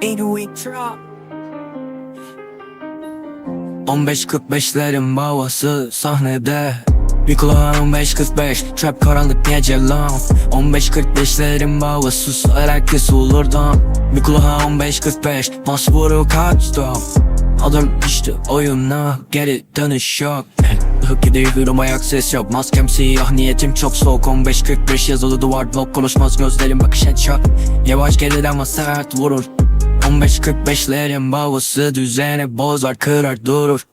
We drop? 15.45'lerin havası sahnede. Bir kulağım 15.45 Trap karanlık gece lan. 15.45'lerin havası Susar herkes olurdan Bir kulağım 15.45 Mas vuru kaçtım Adım işte oyuna Geri dönüş yok. Hık gidiyorum ayak ses yok. Maskem siyah niyetim çok soğuk. 15.45 yazılı duvar blok Konuşmaz gözlerim bakış headshot Yavaş gelir ama sert vurur 15.45'lerin havası düzeni bozar kırar durur.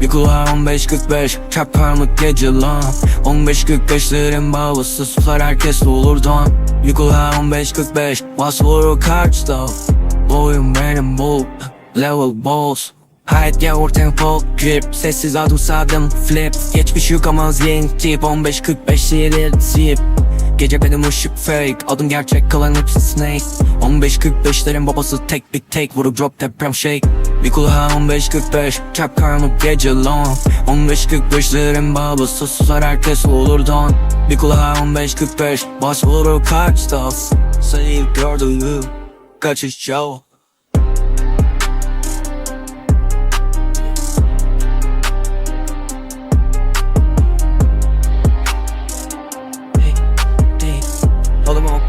Bir kulağı 15.45 Trap karanlık gece lan. 15.45'lerin bağlısı Susar herkes olurdan Bir kulağı 15.45 Bas vurur kaçta? Boyum benim bu Level boss. Hayat gavur tempo Grip Sessiz adım sadım Flip. Geçmiş yıkamaz yeng tip 15.45 seri tip Gece benim ışık fake Adım gerçek kalan hepsi snake. 15.45'lerin babası tek big take Vurup drop deprem shake. Bir kulağı 15.45 Trap karanlık gece long. 15.45'lerin babası Susar herkes olur don. Bir kulağı 15.45 Bas vurur kaçta Seni gördüğüm Kaçış yok Oğlum oğlum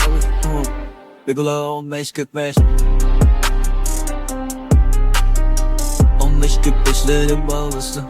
Bir kulağı 15.45 15.45'lerin bağlısı